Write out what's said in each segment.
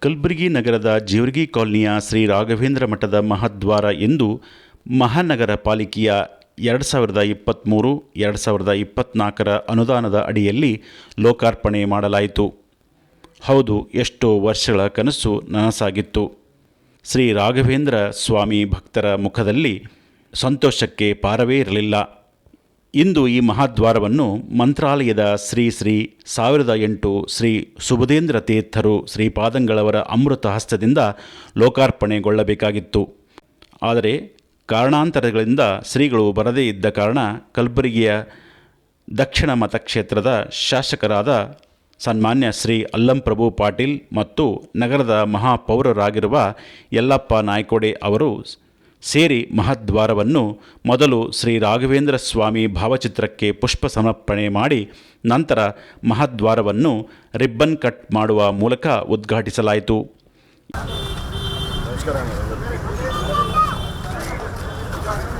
ಕಲಬುರಗಿ ನಗರದ ಜೀವರ್ಗಿ ಕಾಲನಿಯ ಶ್ರೀ ರಾಘವೇಂದ್ರ ಮಠದ ಮಹಾದ್ವಾರ ಎಂದು ಮಹಾನಗರ ಪಾಲಿಕೆಯ ಎರಡು ಸಾವಿರದ ಇಪ್ಪತ್ತ್ಮೂರು ಎರಡು ಸಾವಿರದ ಇಪ್ಪತ್ತ್ನಾಲ್ಕರ ಅನುದಾನದ ಅಡಿಯಲ್ಲಿ ಲೋಕಾರ್ಪಣೆ ಮಾಡಲಾಯಿತು. ಹೌದು, ಎಷ್ಟೋ ವರ್ಷಗಳ ಕನಸು ನನಸಾಗಿತ್ತು. ಶ್ರೀ ರಾಘವೇಂದ್ರ ಸ್ವಾಮಿ ಭಕ್ತರ ಮುಖದಲ್ಲಿ ಸಂತೋಷಕ್ಕೆ ಪಾರವೇ ಇರಲಿಲ್ಲ. ಇಂದು ಈ ಮಹಾದ್ವಾರವನ್ನು ಮಂತ್ರಾಲಯದ ಶ್ರೀ ಶ್ರೀ ಸಾವಿರದ ಎಂಟು ಶ್ರೀ ಸುಬುಧೇಂದ್ರ ತೀರ್ಥರು ಶ್ರೀಪಾದಂಗಳವರ ಅಮೃತ ಹಸ್ತದಿಂದ ಲೋಕಾರ್ಪಣೆಗೊಳ್ಳಬೇಕಾಗಿತ್ತು. ಆದರೆ ಕಾರಣಾಂತರಗಳಿಂದ ಶ್ರೀಗಳು ಬರದೇ ಇದ್ದ ಕಾರಣ ಕಲಬುರಗಿಯ ದಕ್ಷಿಣ ಮತಕ್ಷೇತ್ರದ ಶಾಸಕರಾದ ಸನ್ಮಾನ್ಯ ಶ್ರೀ ಅಲ್ಲಂಪ್ರಭು ಪಾಟೀಲ್ ಮತ್ತು ನಗರದ ಮಹಾಪೌರರಾಗಿರುವ ಯಲ್ಲಪ್ಪ ನಾಯ್ಕೋಡೆ ಅವರು ಸೇರಿ ಮಹದ್ವಾರವನ್ನು ಮೊದಲು ಶ್ರೀ ರಾಘವೇಂದ್ರ ಸ್ವಾಮಿ ಭಾವಚಿತ್ರಕ್ಕೆ ಪುಷ್ಪ ಸಮರ್ಪಣೆ ಮಾಡಿ ನಂತರ ಮಹದ್ವಾರವನ್ನು ರಿಬ್ಬನ್ ಕಟ್ ಮಾಡುವ ಮೂಲಕ ಉದ್ಘಾಟಿಸಲಾಯಿತು. ಭೂತಾತ್ಮ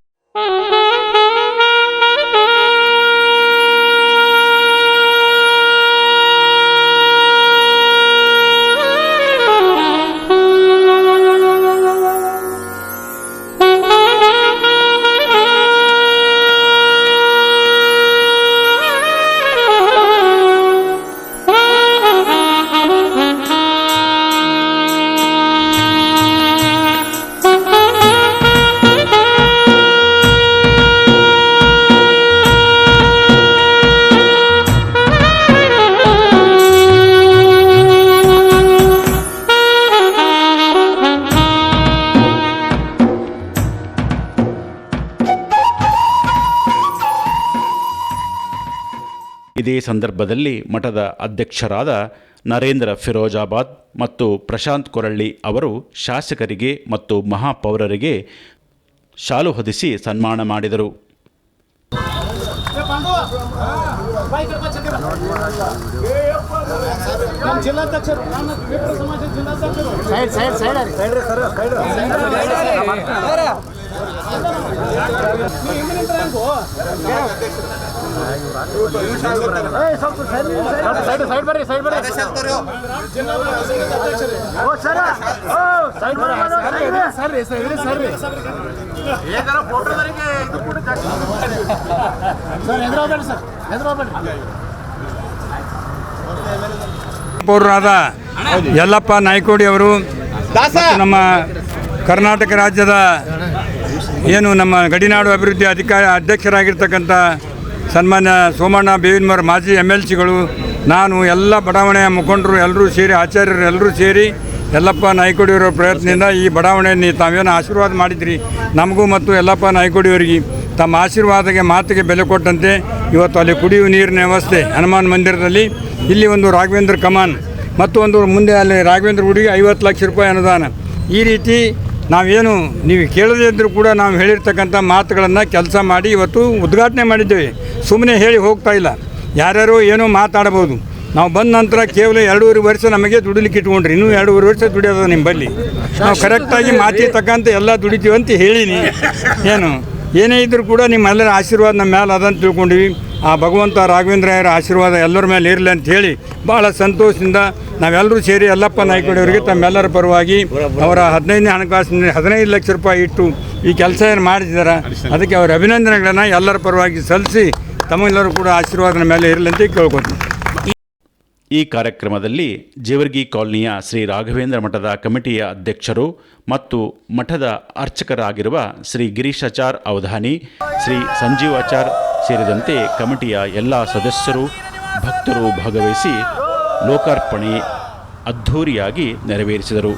ಇದೇ ಸಂದರ್ಭದಲ್ಲಿ ಮಠದ ಅಧ್ಯಕ್ಷರಾದ ನರೇಂದ್ರ ಫಿರೋಜಾಬಾದ್ ಮತ್ತು ಪ್ರಶಾಂತ್ ಕೊರಳ್ಳಿ ಅವರು ಶಾಸಕರಿಗೆ ಮತ್ತು ಮಹಾಪೌರರಿಗೆ ಶಾಲು ಹೊದಿಸಿ ಸನ್ಮಾನ ಮಾಡಿದರು. Side side side side sir side side ಬರ್ರಿ ಸೈಡ್ ಬರ್ರಿ ಓ ಸರ ಓ ಸೈಡ್ ಬರ್ರಿ ಸರ್ರಿ ಸರ್ರಿ ಸರ್ರಿ ಸರ್ ಎದುರೋಗ್ಬೇಡಿ ಸರ್ ಎದುರೋಗ್ಬೇಡಿ ಪೌರರಾದ ಯಲ್ಲಪ್ಪ ನಾಯ್ಕೋಡಿ ಅವರು ನಮ್ಮ ಕರ್ನಾಟಕ ರಾಜ್ಯದ ಏನು ನಮ್ಮ ಗಡಿನಾಡು ಅಭಿವೃದ್ಧಿ ಅಧಿಕಾರಿ ಅಧ್ಯಕ್ಷರಾಗಿರ್ತಕ್ಕಂಥ ಸನ್ಮಾನ್ಯ ಸೋಮಣ್ಣ ಬೇವಿನಮರ ಮಾಜಿ ಎಂ ಎಲ್ ಸಿಗಳು ನಾನು ಎಲ್ಲ ಬಡಾವಣೆಯ ಮುಖಂಡರು, ಎಲ್ಲರೂ ಸೇರಿ ಆಚಾರ್ಯರು ಎಲ್ಲರೂ ಸೇರಿ ಯಲ್ಲಪ್ಪ ನಾಯ್ಕೊಡಿಯವರ ಪ್ರಯತ್ನದಿಂದ ಈ ಬಡಾವಣೆಯನ್ನು ತಾವೇನು ಆಶೀರ್ವಾದ ಮಾಡಿದ್ರಿ. ನಮಗೂ ಮತ್ತು ಯಲ್ಲಪ್ಪ ನಾಯ್ಕೊಡಿಯವರಿಗೆ ತಮ್ಮ ಆಶೀರ್ವಾದಕ್ಕೆ ಮಾತಿಗೆ ಬೆಲೆ ಕೊಟ್ಟಂತೆ ಇವತ್ತು ಅಲ್ಲಿ ಕುಡಿಯುವ ನೀರಿನ ವ್ಯವಸ್ಥೆ ಹನುಮಾನ್ ಮಂದಿರದಲ್ಲಿ, ಇಲ್ಲಿ ಒಂದು ರಾಘವೇಂದ್ರ ಕಮಾನ್ ಮತ್ತು ಒಂದು ಮುಂದೆ ಅಲ್ಲಿ ರಾಘವೇಂದ್ರ ಗುಡಿಗೆ ಐವತ್ತು ಲಕ್ಷ ರೂಪಾಯಿ ಅನುದಾನ. ಈ ರೀತಿ ನಾವೇನು, ನೀವು ಕೇಳದೇ ಇದ್ದರೂ ಕೂಡ ನಾವು ಹೇಳಿರ್ತಕ್ಕಂಥ ಮಾತುಗಳನ್ನು ಕೆಲಸ ಮಾಡಿ ಇವತ್ತು ಉದ್ಘಾಟನೆ ಮಾಡಿದ್ದೇವೆ. ಸುಮ್ಮನೆ ಹೇಳಿ ಹೋಗ್ತಾ ಇಲ್ಲ. ಯಾರ್ಯಾರೋ ಏನೋ ಮಾತಾಡ್ಬೋದು ನಾವು ಬಂದ ನಂತರ ಕೇವಲ ಎರಡೂವರೆ ವರ್ಷ ನಮಗೆ ದುಡಿಲಿಕ್ಕೆ ಇಟ್ಕೊಂಡ್ರಿ. ಇನ್ನೂ ಎರಡೂವರೆ ವರ್ಷ ದುಡಿಯೋದ ನಿಮ್ಮಲ್ಲಿ ನಾವು ಕರೆಕ್ಟಾಗಿ ಮಾತಿ ತಕ್ಕಂತ ಎಲ್ಲ ದುಡಿತೀವಿ ಅಂತ ಹೇಳೀನಿ. ಏನು? ಏನೇ ಇದ್ದರೂ ಕೂಡ ನಿಮ್ಮೆಲ್ಲರ ಆಶೀರ್ವಾದ ನಮ್ಮ ಮೇಲೆ ಅದಂತ ತಿಳ್ಕೊಂಡಿವಿ. ಆ ಭಗವಂತ ರಾಘವೇಂದ್ರಯ್ಯರ ಆಶೀರ್ವಾದ ಎಲ್ಲರ ಮೇಲೆ ಇರಲಿ ಅಂತ ಹೇಳಿ ಭಾಳ ಸಂತೋಷದಿಂದ ನಾವೆಲ್ಲರೂ ಸೇರಿ ಯಲ್ಲಪ್ಪ ನಾಯ್ಕಡಿಯವರಿಗೆ ತಮ್ಮೆಲ್ಲರ ಪರವಾಗಿ ಅವರ ಹದಿನೈದನೇ ಹಣಕಾಸಿನ ಹದಿನೈದು ಲಕ್ಷ ರೂಪಾಯಿ ಇಟ್ಟು ಈ ಕೆಲಸ ಏನು ಮಾಡಿದ್ದಾರೆ ಅದಕ್ಕೆ ಅವರ ಅಭಿನಂದನೆಗಳನ್ನು ಎಲ್ಲರ ಪರವಾಗಿ ಸಲ್ಲಿಸಿ ತಮ್ಮೆಲ್ಲರೂ ಕೂಡ ಆಶೀರ್ವಾದನ ಮೇಲೆ ಇರಲಿ ಅಂತ ಕೇಳ್ಕೊತೀನಿ. ಈ ಕಾರ್ಯಕ್ರಮದಲ್ಲಿ ಜೇವರ್ಗಿ ಕಾಲನಿಯ ಶ್ರೀ ರಾಘವೇಂದ್ರ ಮಠದ ಕಮಿಟಿಯ ಅಧ್ಯಕ್ಷರು ಮತ್ತು ಮಠದ ಅರ್ಚಕರಾಗಿರುವ ಶ್ರೀ ಗಿರೀಶಾಚಾರ್ ಅವಧಾನಿ, ಶ್ರೀ ಸಂಜೀವಾಚಾರ್ ಸೇರಿದಂತೆ ಕಮಿಟಿಯ ಎಲ್ಲ ಸದಸ್ಯರು, ಭಕ್ತರು ಭಾಗವಹಿಸಿ ಲೋಕಾರ್ಪಣೆ ಅದ್ಧೂರಿಯಾಗಿ ನೆರವೇರಿಸಿದರು.